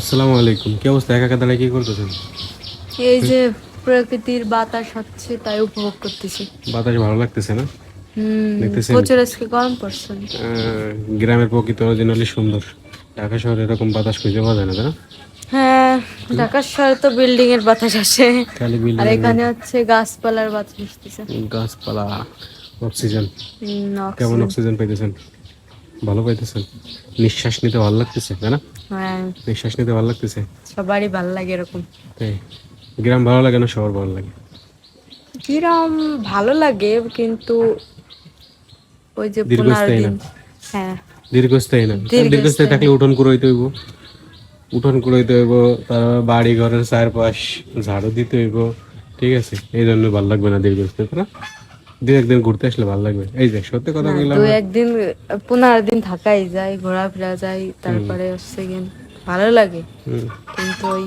আসসালামু আলাইকুম। কি অবস্থা? একা একা দাঁড়ায় কি করতেছেন? এই যে প্রকৃতির বাতাস হচ্ছে তাই উপভোগ করতেছি। বাতাস ভালো লাগতেছে না? হুম দেখতেছেন? প্রচুর আজকে গরম পড়ছে। গ্রামের প্রকৃতি অরিজিনালি সুন্দর। ঢাকা শহরে এরকম বাতাস খুঁজে পাওয়া যায় না তাই না? হ্যাঁ ঢাকা শহরে তো বিল্ডিং এর বাতাস আসে। খালি আর এখানে হচ্ছে গাছপালার বাতাস আসতেছে। গাছপালা অক্সিজেন। কেমন অক্সিজেন পাইতেছেন? ভালো পাইতেছেন। নিঃশ্বাস নিতে ভালো লাগতেছে তাই না? হ্যাঁ। নিঃশ্বাস নিতে ভালো লাগতেছে? সবারই ভালো লাগে এরকম। তাই? গ্রাম ভালো লাগে না শহর ভালো লাগে? কিরম ভালো লাগে কিন্তু ওই যে পনেরো। দিন হ্যাঁ। দীর্ঘস্থায়ী না? দীর্ঘস্থায়ী। থাকলে উঠোন কুড়াইতে হইব উঠোন কুড়াইতে হইব তারপর বাড়ি ঘরের চারপাশ ঝাড়ু দিতে হইব। ঠিক আছে? এই জন্য ভালো লাগবে না দীর্ঘস্থায়ী না? দু একদিন ঘুরতে আসলে ভালো লাগবে। এই যে সত্যি কথা বললাম দু একদিন পনেরো দিন থাকাই যায় ঘোরাফেরা যায় তারপরে হচ্ছে গিয়ে ভালো লাগে। কিন্তু ওই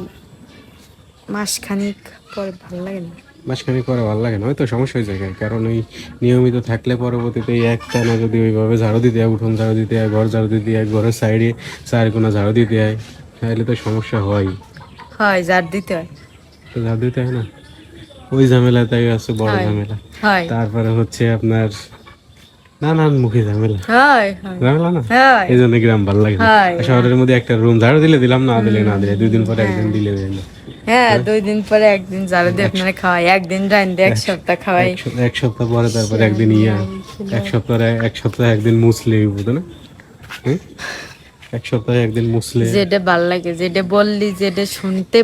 মাসখানিক পরে ভালো লাগে না। মাঝখানে পরে ভালো লাগে না হয়তো সমস্যা হয়ে যায়। কারণ ওই নিয়মিত থাকলে পরবর্তীতে একটা না যদি ওইভাবে ঝাড়ু দিতে হয় উঠোন ঝাড়ু দিতে হয় ঘর ঝাড়ু দিতে হয় ঘরের সাইডে চার কোনা ঝাড়ু দিতে হয় তাহলে তো সমস্যা হয় হয় ঝাড় দিতে হয়। তো ঝাড়ু দিতে হয় না? ওই ঝামেলাটাই আছে বড় ঝামেলা। তারপরে হচ্ছে আপনার নানান মুখী ঝামেলা। হয় হয়। ঝামেলা না? এই জন্য গ্রাম ভালো লাগে শহরের মধ্যে একটা রুম ঝাড়ু দিলে দিলাম না দিলে না দিলে। দুই দিন পরে একদিন দিলে দিলে হ্যাঁ দুই দিন পরে একদিন যারা দিয়ে আপনারা খাওয়াই। একদিন রাইন দিয়ে এক সপ্তাহ খাওয়াই। এক সপ্তাহ পরে তারপরে একদিন ইয়া। এক সপ্তাহে এক সপ্তাহে একদিন মুসলে বুঝো না? হুম? এক সপ্তাহে একদিন মুসলে। যেটা ভালো লাগে যেটা বললি যেটা শুনতে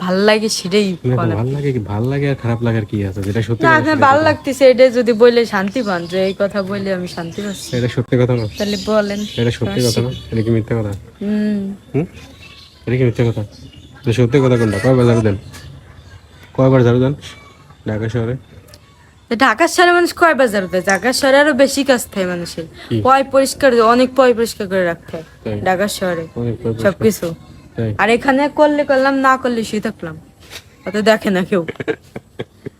ভালো লাগে সেটাই ভালো লাগে কি ভালো লাগে আর খারাপ লাগার কি আছে? যেটা সত্যি না আপনার ভালো লাগতেছে এটা যদি বলে শান্তি পান যে এই কথা বলে আমি শান্তি পাচ্ছি। এটা সত্যি কথা না। তাহলে বলেন এটা সত্যি কথা না। এটা কি মিথ্যা কথা? হুম। এটা কি মিথ্যা কথা? এটা সত্যি কথা কোনটা? কয়বার ঝাড়ু দেন? কয়বার ঝাড়ু দেন? ঢাকা শহরে? তো ঢাকার শহরে মানুষ কয় বাজার দেয়? ঢাকার শহরে আরও বেশি কাজ থাকে মানুষের। পয় পরিষ্কার অনেক পয় পরিষ্কার করে রাখতে হয় ঢাকার শহরে। সবকিছু। আর এখানে করলে করলাম না করলে শুয়ে থাকলাম। অত দেখে না কেউ।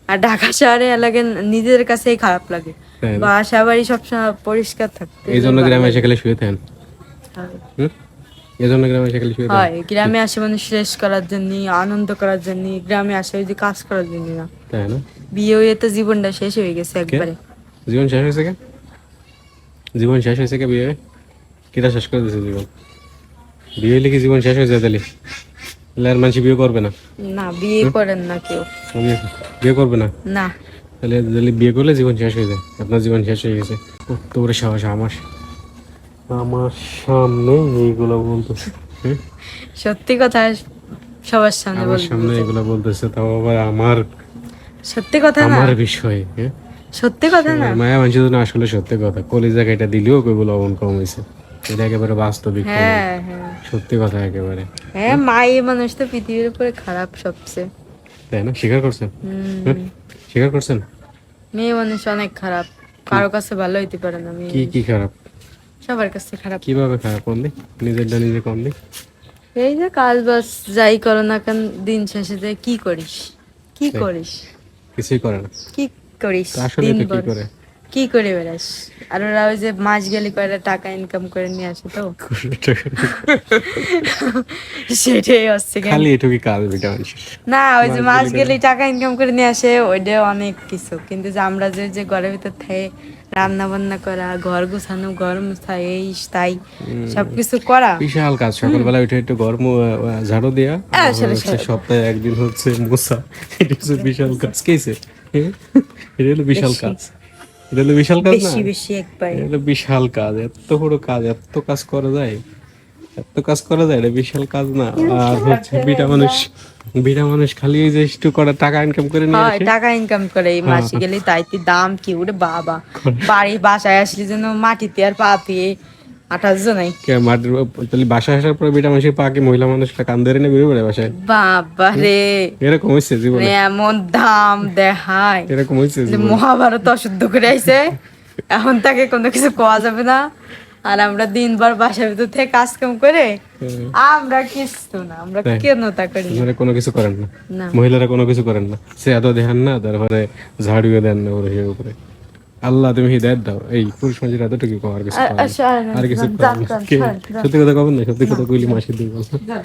আর ঢাকা শহরে এলাকা নিজের কাছেই খারাপ লাগে। না? বাসা বাড়ি সবসময় পরিষ্কার থাকতে। এই জন্য গ্রামে এসে গেলে শুয়ে থাকেন? হয়। এই জন্য গ্রামে এসে গেলে শুয়ে থাকেন? হয় গ্রামে আসে মানুষ রেস্ট করার জন্য আনন্দ করার জন্য গ্রামে আসে ওই যে কাজ করার জন্য না। তাই না? বিয়ে হয়ে তো জীবনটা শেষ হয়ে গেছে একবারে। জীবন শেষ হয়েছে কে? জীবন শেষ হয়েছে কে বিয়ে কিটা শেষ করে দিয়েছে জীবন? বিয়ে হইলে কি জীবন শেষ হয়ে যায় তাহলে। তাহলে আর মানুষ বিয়ে করবে না। না বিয়ে করেন না কেউ। বিয়ে বিয়ে করবে না? না। তাহলে তাহলে বিয়ে করলে জীবন শেষ হয়ে যায়। আপনার জীবন শেষ হয়ে গেছে। সাহস আমার। আমার সামনে এইগুলো বলতেছে। সত্যি কথা সবার সামনে আমার সামনে এগুলো বলতেছে তাও আবার আমার সত্যি কথা না? আমার বিষয় হ্যাঁ? সত্যি কথা না? মায়া মানুষের জন্য আসলে সত্যি কথা। কলিজা এটা দিলেও কইব লবণ কম হয়েছে এটা একেবারে বাস্তবিক হ্যাঁ হ্যাঁ। সত্যি কথা একেবারে। হ্যাঁ মানুষ তো পৃথিবীর উপরে খারাপ সবচেয়ে। তাই না? স্বীকার করছেন? স্বীকার করছেন? মেয়ে মানুষ অনেক খারাপ। কারও কাছে ভালো হইতে পারে না কি কি খারাপ? সবার কাছে খারাপ। কীভাবে খারাপ? কম দি নিজেরটা নিজে কম দি এই যে কাজ বাস যাই করো না কেন দিন শেষে যে কি করিস? কি করিস? কিছুই করে না। কি করিস আসলে কি করে? কি করে বেড়াস? আর ওরা ওই যে মাস গেলে কয়টা টাকা ইনকাম করে নিয়ে আসে তো? সেটাই হচ্ছে খালি এটুকুই কাজ বেটা না ওই যে মাস গেলে টাকা ইনকাম করে নিয়ে আসে ওইটা অনেক কিছু। কিন্তু যে আমরা যে যে ঘরের ভিতর থেকে রান্না বান্না করা ঘর গুছানো ঘর মুছা এই তাই সবকিছু করা। বিশাল কাজ সকালবেলা উঠে একটু গরম ঝাড়ু দেয়া হ্যাঁ, সপ্তাহে একদিন হচ্ছে মোছা। এটা বিশাল কাজ। কেছে এটা হলো বিশাল কাজ। এটা হলো বিশাল কাজ বেশি বেশি একবার। এটা হলো বিশাল কাজ। এত বড় কাজ এত কাজ করা যায়? এত কাজ করা যায়? এটা বিশাল কাজ না? আর হচ্ছে বিটা মানুষ বিটা মানুষ খালি এই যে একটু করে টাকা ইনকাম করে নিয়ে আসে? টাকা ইনকাম করে এই মাসে গেলে তাইতে দাম কি ওরে বাবা। বাড়ি বাসায় আসলে যেন মাটিতে আর পা দিয়ে আঠাশ জনাই। কে তাহলে বাসায় আসার পরে বিটা মানুষের পাকে মহিলা মানুষটা কান ধরে নিয়ে বেরিয়ে বাসায়? বাবা রে এরকম হয়েছে জীবনে। এমন দাম দেখায়। এরকম হয়েছে মহাভারত অশুদ্ধ করে আইছে। এখন তাকে কোনো কিছু কোয়া যাবে না। আর আমরা দিনভর বাসার ভিতর থেকে কাজ কাম করে আমরা কিছু না আমরা কেন তা করি? না? আপনারা কোনো কিছু করেন না। না। মহিলারা কোনো কিছু করেন না। সে এত দেখান না তারপরে ঝাড়ুও দেন না ওর উপরে। আল্লাহ তুমি হৃদায়ত দাও এই পুরুষ মানুষের এতটুকু টুকি আর কিছু আর- করার আর কিছু। সত্যি কথা কবেন না সত্যি কথা কইলি মাসে দুই যান।